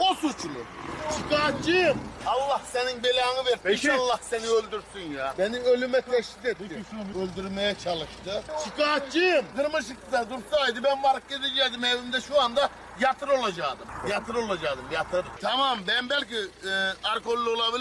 o suçlu. Şikayetçiyim. Allah senin belanı ver. İnşallah seni öldürsün ya. Beni ölüme teşhis etti. Öldürmeye çalıştı. Şikayetçiyim. Kırmızı ışıkta dursaydı ben varıp gidecektim evimde şu anda yatır olacaktım. Yatır olacaktım yatır. Tamam ben belki e, alkollü olabilir.